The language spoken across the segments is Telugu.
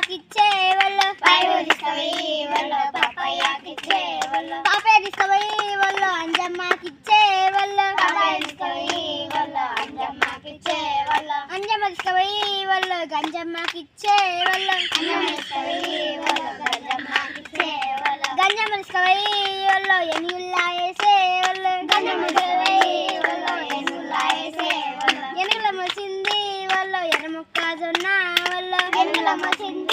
తీసుకుపోయి తీసుకుపోయి అంజమ్మకిచ్చే తీసుకుపోయి వాళ్ళు అంజమ్మకిచ్చే వాళ్ళు. అంజమ్మ తీసుకుపోయి వాళ్ళు గంజమ్మకిచ్చే వాళ్ళు. అంజమ్మ తీసుకుపోయి గంజమ్మకిచ్చే గంజమ్మ తీసుకుపోయి వేసే వాళ్ళు. గంజమ్మ తీసుకుపోయి వేసే ఎనుగుల మొసింది వాళ్ళు ఎర్రముక్క జొన్న మసింది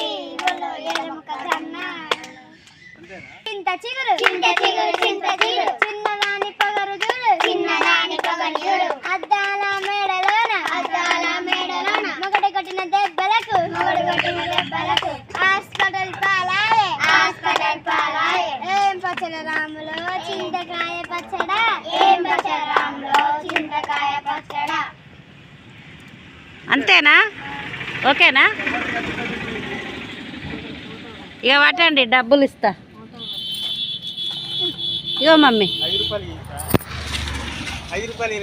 చిగురు చింత చిగురు చింత చిగురు. చిన్నదాని పొగరు చూడు చిన్నదాని పొగరు చూడు. అద్దాల మేడలోన అద్దాల మేడలోన. మొగటి కొట్టిన దెబ్బలకు మొగుడు కొట్టిన దెబ్బలకు. హాస్పిటల్ పాలాయే. హాస్పిటల్ పాలాయే. ఏం పచ్చల రాములో? చింతకాయ పచ్చడా? ఏం పచ్చరాంలో చింతకాయ పచ్చడా. అంతేనా? ఓకేనా? ఇక పట్టండి డబ్బులు ఇస్తా. ఇగో మమ్మీ ఐదు రూపాయలు ఇస్తా. ఐదు రూపాయలు